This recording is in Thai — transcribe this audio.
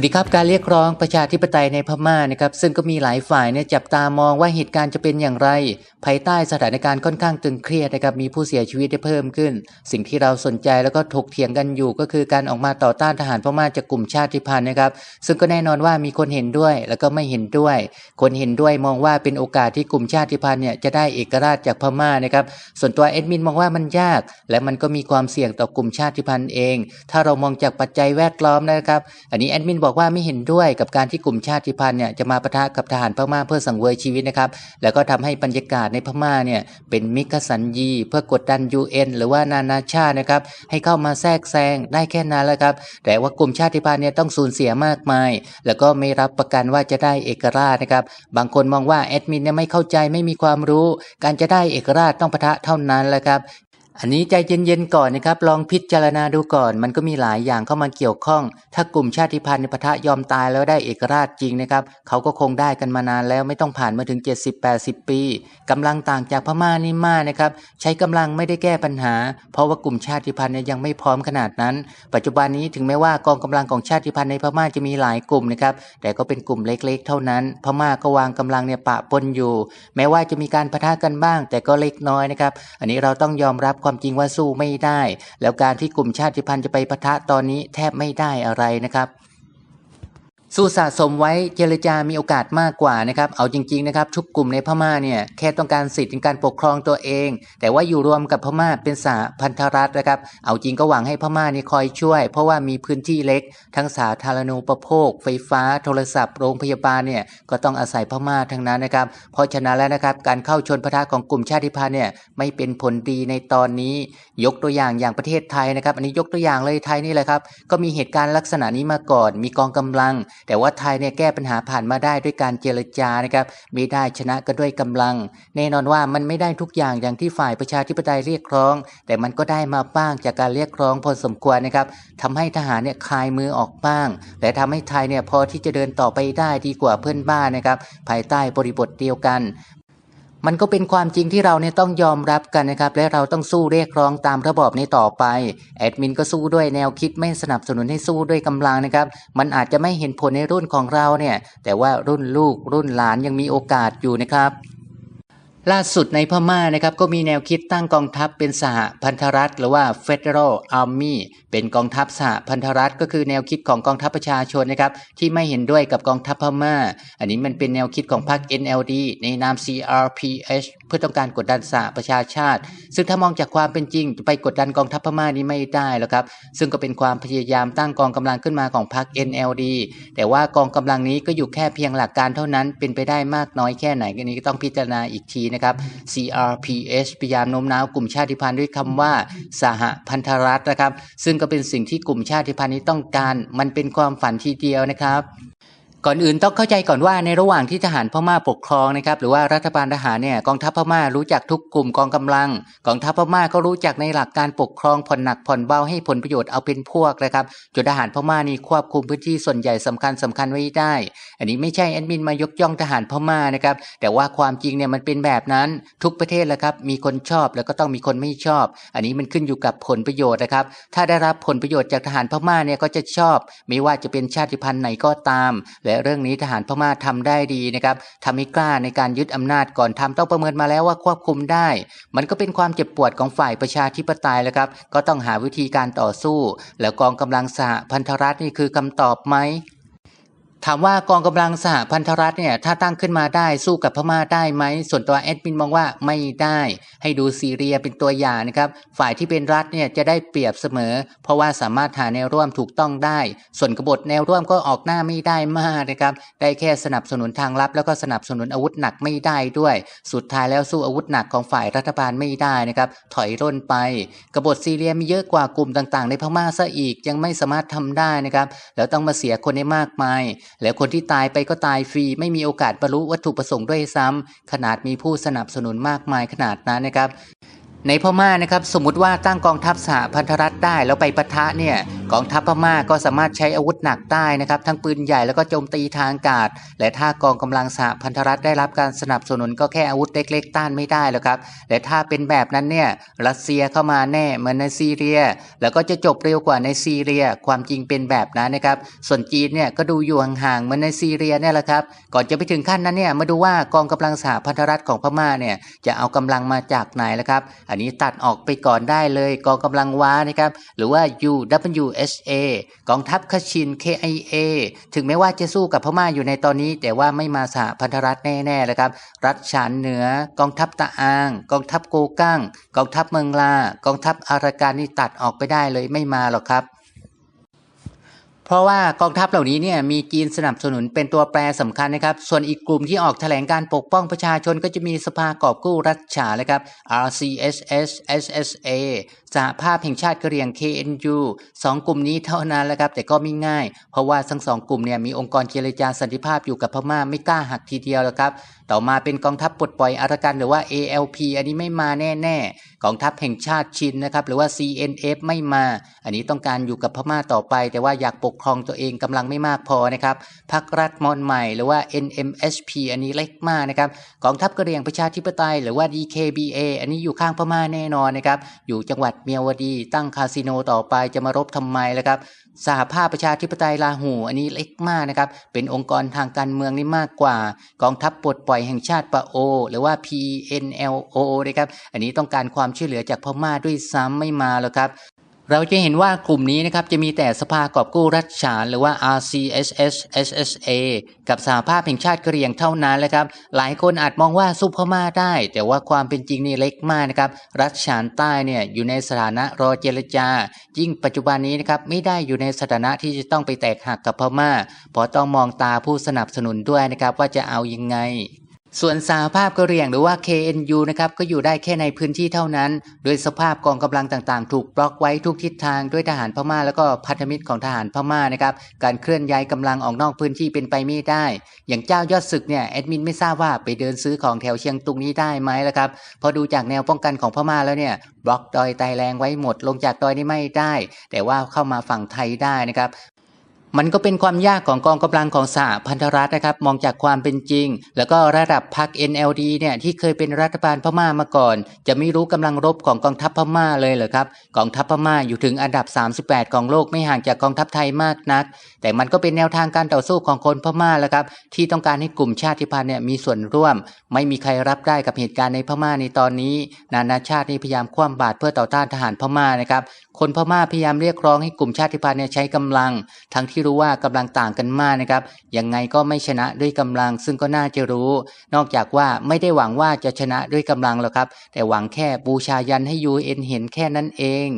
วัสดีครับการเรียกร้องประชาธิปไตยในพม่านะครับซึ่งก็มีหลายฝ่ายเนี่ยจับตามองว่าเหตุการณ์จะเป็นอย่างไร ภายใต้สถานการณ์ค่อนข้างตึงเครียดนะครับมีผู้เสียชีวิตได้เพิ่มขึ้น สิ่งที่เราสนใจแล้วก็ถกเถียงกันอยู่ก็คือการออกมาต่อต้านทหารพม่าจากกลุ่มชาติพันธุ์นะครับ ซึ่งก็แน่นอนว่ามีคนเห็นด้วยแล้วก็ไม่เห็นด้วย คนเห็นด้วยมองว่าเป็นโอกาสที่กลุ่มชาติพันธุ์เนี่ยจะได้เอกราชจากพม่านะครับส่วนตัวเอ็ดมินมองว่ามันยาก และมันก็มีความเสี่ยงต่อกลุ่มชาติพันธุ์เอง ถ้าเรามองจากปัจจัยแวดล้อมนะครับ อันนี้แอดมินบอกอกว่าไม่เห็นด้วยกับการที่กลุ่มชาติพันธุ์เนี่ยจะมาปะทะกับทหารพม่าเพื่อสังเวยชีวิตนะครับ แล้วก็ทำให้บรรยากาศในพม่าเนี่ยเป็นมิกสัญญีเพื่อกดดัน UN หรือว่านานาชาตินะครับให้เข้ามาแทรกแซงได้แค่นั้นแหละครับ แต่ว่ากลุ่มชาติพันธุ์เนี่ยต้องสูญเสียมากมาย แล้วก็ไม่รับประกันว่าจะได้เอกราชนะครับ บางคนมองว่าแอดมินเนี่ยไม่เข้าใจไม่มีความรู้ การจะได้เอกราชต้องปะทะเท่านั้นแหละครับ อันนี้ใจเย็นๆก่อนนะครับ ลองพิจารณาดูก่อน มันก็มีหลายอย่างเข้ามาเกี่ยวข้อง ถ้ากลุ่มชาติพันธุ์ในปะทะยอมตายแล้วได้เอกราชจริงนะครับ เขาก็คงได้กันมานานแล้วไม่ต้องผ่านมาถึง 70-80 ปีกำลังต่างจากพม่านี่มากนะครับ ใช้กำลังไม่ได้แก้ปัญหา เพราะว่ากลุ่มชาติพันธุ์เนี่ยยังไม่พร้อมขนาดนั้น ปัจจุบันนี้ถึงแม้ว่ากองกำลังของชาติพันธุ์ในพม่าจะมีหลายกลุ่มนะครับ แต่ก็เป็นกลุ่มเล็ก ๆ เท่านั้น พม่าก็วางกำลังเนี่ยปะปนอยู่ แม้ว่าจะมีการปะทะกันบ้าง แต่ก็เล็กน้อยนะครับ อันนี้เราต้องยอมรับความจริงว่าสู้ไม่ได้ แล้วการที่กลุ่มชาติพันธุ์จะไปปะทะตอนนี้แทบไม่ได้อะไรนะครับ สู้สะสมไว้เจรจามีโอกาสมากกว่านะครับ เอาจริง ๆนะครับ ทุกกลุ่มในพม่าเนี่ยแค่ต้องการสิทธิ์ในการปกครองตัวเอง แต่ว่าอยู่รวมกับพม่าเป็นสหพันธรัฐนะครับ เอาจริงก็หวังให้พม่านี่คอยช่วย เพราะว่ามีพื้นที่เล็ก ทั้งสาธารณูปโภค ไฟฟ้า โทรศัพท์ โรงพยาบาลเนี่ยก็ต้องอาศัยพม่าทั้งนั้นนะครับ เพราะฉะนั้นแล้วนะครับการเข้าชนปะทะของกลุ่มชาติพันธุ์เนี่ยไม่เป็นผลดีในตอนนี้ ยกตัวอย่างอย่างประเทศไทยนะครับ อันนี้ยกตัวอย่างเลยไทยนี่แหละครับก็มีเหตุการณ์ลักษณะนี้มาก่อน มีกองกำลังแต่ว่าไทยเนี่ยแก้ปัญหาผ่านมาได้ด้วยการเจรจานะครับมีได้ชนะก็ด้วยกำลัง แน่นอนว่ามันไม่ได้ทุกอย่างอย่างที่ฝ่ายประชาธิปไตยเรียกร้อง แต่มันก็ได้มาบ้างจากการเรียกร้องพอสมควรนะครับทำให้ทหารเนี่ยคลายมือออกบ้าง และทำให้ไทยเนี่ยพอที่จะเดินต่อไปได้ดีกว่าเพื่อนบ้านนะครับภายใต้บริบทเดียวกัน มันก็เป็นความจริงที่เราเนี่ยต้องยอมรับกันนะครับ และเราต้องสู้เรียกร้องตามระบอบนี้ต่อไป แอดมินก็สู้ด้วยแนวคิดไม่สนับสนุนให้สู้ด้วยกำลังนะครับ มันอาจจะไม่เห็นผลในรุ่นของเราเนี่ย แต่ว่ารุ่นลูกรุ่นหลานยังมีโอกาสอยู่นะครับ ล่าสุดในพม่านะครับก็มีแนวคิดตั้งกองทัพเป็นสหพันธรัฐ หรือว่า Federal Army เป็นกองทัพสหพันธรัฐ ก็คือแนวคิดของกองทัพประชาชนนะครับที่ไม่เห็นด้วยกับกองทัพพม่า อันนี้มันเป็นแนวคิดของพรรค NLD ในนาม CRPH เพื่อต้องการกดดันสหประชาชาติ ซึ่งถ้ามองจากความเป็นจริงจะไปกดดันกองทัพพม่านี้ไม่ได้แล้วครับซึ่งก็เป็นความพยายามตั้งกองกำลังขึ้นมาของพรรค NLD แต่ว่ากองกำลังนี้ก็อยู่แค่เพียงหลักการเท่านั้นเป็นไปได้มากน้อยแค่ไหนอันนี้ก็ต้องพิจารณาอีกทีนะครับ CRPH พยายามโน้มน้าวกลุ่มชาติพันธุ์ด้วยคำว่า สหพันธรัฐนะครับ ซึ่งก็เป็นสิ่งที่กลุ่มชาติพันธุ์นี้ต้องการ มันเป็นความฝันทีเดียวนะครับ ก่อนอื่นต้องเข้าใจก่อนว่าในระหว่างที่ทหารพม่าปกครองนะครับหรือว่ารัฐบาลทหารเนี่ยกองทัพพม่ารู้จักทุกกลุ่มกองกำลังกองทัพพม่าก็รู้จักในหลักการปกครองผ่อนหนักผ่อนเบาให้ผลประโยชน์เอาเป็นพวกนะครับจนทหารพม่านี่ควบคุมพื้นที่ส่วนใหญ่สำคัญสำคัญไว้ได้ อันนี้ไม่ใช่แอดมินมายกย่องทหารพม่านะครับแต่ว่าความจริงเนี่ยมันเป็นแบบนั้นทุกประเทศแหละครับมีคนชอบแล้วก็ต้องมีคนไม่ชอบ อันนี้มันขึ้นอยู่กับผลประโยชน์นะครับถ้าได้รับผลประโยชน์จากทหารพม่าเนี่ยก็จะชอบ ไม่ว่าจะเป็นชาติพันธุ์ไหนก็ตามและเรื่องนี้ทหารพม่าทำได้ดีนะครับทำให้กล้าในการยึดอำนาจก่อนทำต้องประเมินมาแล้วว่าควบคุมได้ มันก็เป็นความเจ็บปวดของฝ่ายประชาธิปไตยแล้วครับ ก็ต้องหาวิธีการต่อสู้ แล้วกองกำลังสหพันธรัฐนี่คือคำตอบไหม ถามว่ากองกำลังสหพันธรัฐเนี่ยถ้าตั้งขึ้นมาได้สู้กับพม่าได้ไหม ส่วนตัวแอดมินมองว่าไม่ได้ ให้ดูซีเรียเป็นตัวอย่างนะครับ ฝ่ายที่เป็นรัฐเนี่ยจะได้เปรียบเสมอ เพราะว่าสามารถหาแนวร่วมถูกต้องได้ ส่วนกบฏแนวร่วมก็ออกหน้าไม่ได้มากนะครับ ได้แค่สนับสนุนทางลับ แล้วก็สนับสนุนอาวุธหนักไม่ได้ด้วย สุดท้ายแล้วสู้อาวุธหนักของฝ่ายรัฐบาลไม่ได้นะครับ ถอยร่นไป กบฏซีเรียมีเยอะกว่ากลุ่มต่างๆ ในพม่าซะอีกยังไม่สามารถทำได้นะครับแล้วต้องมาเสียคนได้มากมายแล้วคนที่ตายไปก็ตายฟรี ไม่มีโอกาสบรรลุวัตถุประสงค์ด้วยซ้ำขนาดมีผู้สนับสนุนมากมายขนาดนั้นนะครับ ในพม่านะครับ สมมุติว่าตั้งกองทัพสหพันธรัฐได้แล้วไปปะทะเนี่ย กองทัพพม่าก็สามารถใช้อาวุธหนักได้นะครับทั้งปืนใหญ่แล้วก็โจมตีทางอากาศ และถ้ากองกำลังสหพันธรัฐได้รับการสนับสนุนก็แค่อาวุธเล็กๆต้านไม่ได้แล้วครับและถ้าเป็นแบบนั้นเนี่ยรัสเซียเข้ามาแน่เหมือนในซีเรีย แล้วก็จะจบเร็วกว่าในซีเรีย ความจริงเป็นแบบนั้นนะครับส่วนจีนเนี่ยก็ดูอยู่ห่างๆเหมือนในซีเรียเนี่ยแหละครับก่อนจะไปถึงขั้นนั้นเนี่ยมาดูว่ากองกำลังสหพันธรัฐของพม่าเนี่ยจะเอากำลังมาจากไหนแล้วครับอันนี้ตัดออกไปก่อนได้เลยกองกำลังว้านะครับหรือว่า USA กองทัพคชิน KIA ถึงแม้ว่าจะสู้กับพม่าอยู่ในตอนนี้ แต่ว่าไม่มาสหพันธรัฐแน่ๆเลยครับ รัฐฉานเหนือ กองทัพตะอาง กองทัพโกกั้ง กองทัพเมืองลา กองทัพอาราการนี่ตัดออกไปได้เลยไม่มาหรอกครับ เพราะว่ากองทัพเหล่านี้เนี่ยมีจีนสนับสนุนเป็นตัวแปรสำคัญนะครับ ส่วนอีกกลุ่มที่ออกแถลงการปกป้องประชาชนก็จะมีสภากอบกู้รัฐฉานนะครับ RCSS SSA สหภาพแห่งชาติกะเหรี่ยง KNU สองกลุ่มนี้เท่านั้นแหละครับ แต่ก็ไม่ง่าย เพราะว่าทั้งสองกลุ่มเนี่ยมีองค์กรเจรจาสันติภาพอยู่กับพม่าไม่กล้าหักทีเดียวแล้วครับ ต่อมาเป็นกองทัพปลดปล่อยอารากันหรือว่า ALP อันนี้ไม่มาแน่ๆกองทัพแห่งชาติชินนะครับหรือว่า CNF ไม่มา อันนี้ต้องการอยู่กับพม่าต่อไป แต่ว่าอยากปกครองตัวเองกำลังไม่มากพอนะครับพรรครัฐมอนใหม่หรือว่า NMSP อันนี้เล็กมากนะครับกองทัพกะเรียงประชาธิปไตย หรือว่า DKBA อันนี้อยู่ข้างพม่าแน่นอนนะครับอยู่จังหวัดเมียวดีตั้งคาสิโนต่อไปจะมารบทำไมล่ะครับสหภาพประชาธิปไตยลาหู อันนี้เล็กมากนะครับเป็นองค์กรทางการเมืองนี่มากกว่า กองทัพปลดปล่อยแห่งชาติปะโอ หรือว่า PNLO นะครับอันนี้ต้องการความช่วยเหลือจากพม่าด้วยซ้ำไม่มาแล้วครับเราจะเห็นว่ากลุ่มนี้นะครับจะมีแต่สภากอบกู้รัฐฉาน หรือว่า RCSS SSA กับสหภาพแห่งชาติกเหรี่ยงเท่านั้นแหละครับ หลายคนอาจมองว่าสู้พม่าได้ แต่ว่าความเป็นจริงนี่เล็กมากนะครับ รัฐฉานใต้เนี่ยอยู่ในสถานะรอเจรจา ยิ่งปัจจุบันนี้นะครับไม่ได้อยู่ในสถานะที่จะต้องไปแตกหักกับพม่าเพราะต้องมองตาผู้สนับสนุนด้วยนะครับว่าจะเอายังไง ส่วนสหภาพกะเหรี่ยงหรือว่า KNU นะครับก็อยู่ได้แค่ในพื้นที่เท่านั้น โดยสภาพกองกำลังต่างๆ ถูกบล็อกไว้ทุกทิศทางด้วยทหารพม่า แล้วก็พันธมิตรของทหารพม่านะครับการเคลื่อนย้ายกำลังออกนอกพื้นที่เป็นไปไม่ได้ อย่างเจ้ายอดศึกเนี่ยแอดมินไม่ทราบว่าไปเดินซื้อของแถวเชียงตุงนี้ได้ไหมล่ะครับพอดูจากแนวป้องกันของพม่าแล้วเนี่ยบล็อกดอยไตแรงไว้หมดลงจากดอยนี่ไม่ได้ แต่ว่าเข้ามาฝั่งไทยได้นะครับ มันก็เป็นความยากของกองกำลังของสหพันธรัฐนะครับ มองจากความเป็นจริง แล้วก็ระดับพรรค NLD เนี่ยที่เคยเป็นรัฐบาลพม่ามาก่อน จะไม่รู้กำลังรบของกองทัพพม่าเลยเหรอครับกองทัพพม่าอยู่ถึงอันดับ 38 ของโลกไม่ห่างจากกองทัพไทยมากนัก แต่มันก็เป็นแนวทางการต่อสู้ของคนพม่าแล้วครับที่ต้องการให้กลุ่มชาติพันธุ์เนี่ยมีส่วนร่วม ไม่มีใครรับได้กับเหตุการณ์ในพม่าในตอนนี้ นานาชาตินี่พยายามคว่ำบาตรเพื่อต่อต้านทหารพม่านะครับ คนพม่าพยายามเรียกร้องให้กลุ่มชาติพันธุ์ใช้กำลัง ทั้งที่รู้ว่ากำลังต่างกันมากนะครับยังไงก็ไม่ชนะด้วยกำลัง ซึ่งก็น่าจะรู้ นอกจากว่าไม่ได้หวังว่าจะชนะด้วยกำลังหรอกครับ แต่หวังแค่บูชายันให้ยูเอ็นเห็นแค่นั้นเอง